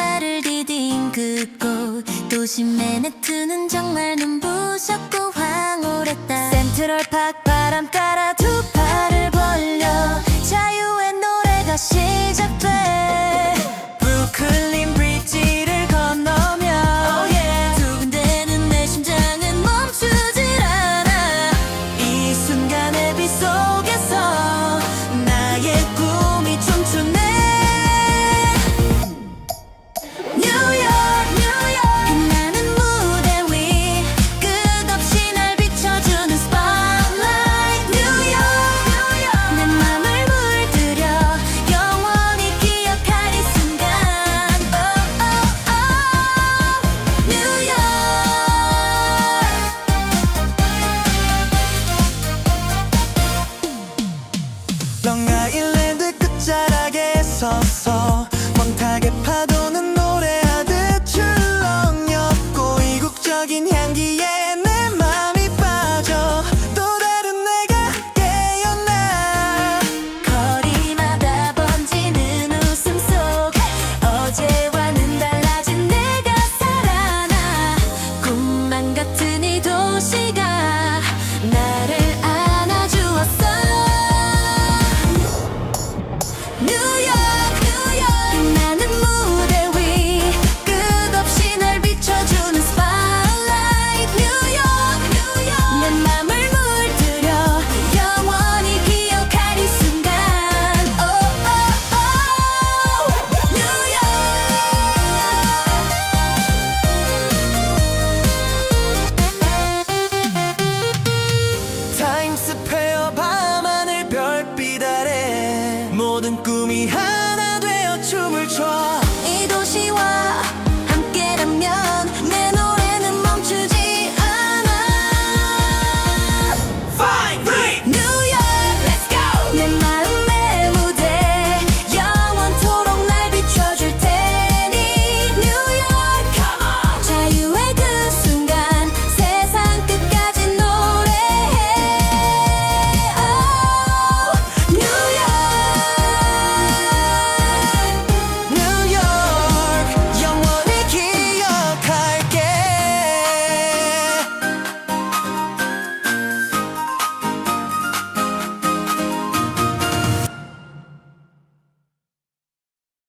발을 디딘 그곳. 도심 맨해튼은 정말 눈부셨고 황홀했다. 센트럴팍 바람 따라 두 팔을 벌려 자유의 노래가 시작돼. 브루클린 브릿지를 건너면 oh, 두 군데는 내 심장은 멈추질 않아. 이 순간의 빛속 月にどうしが me how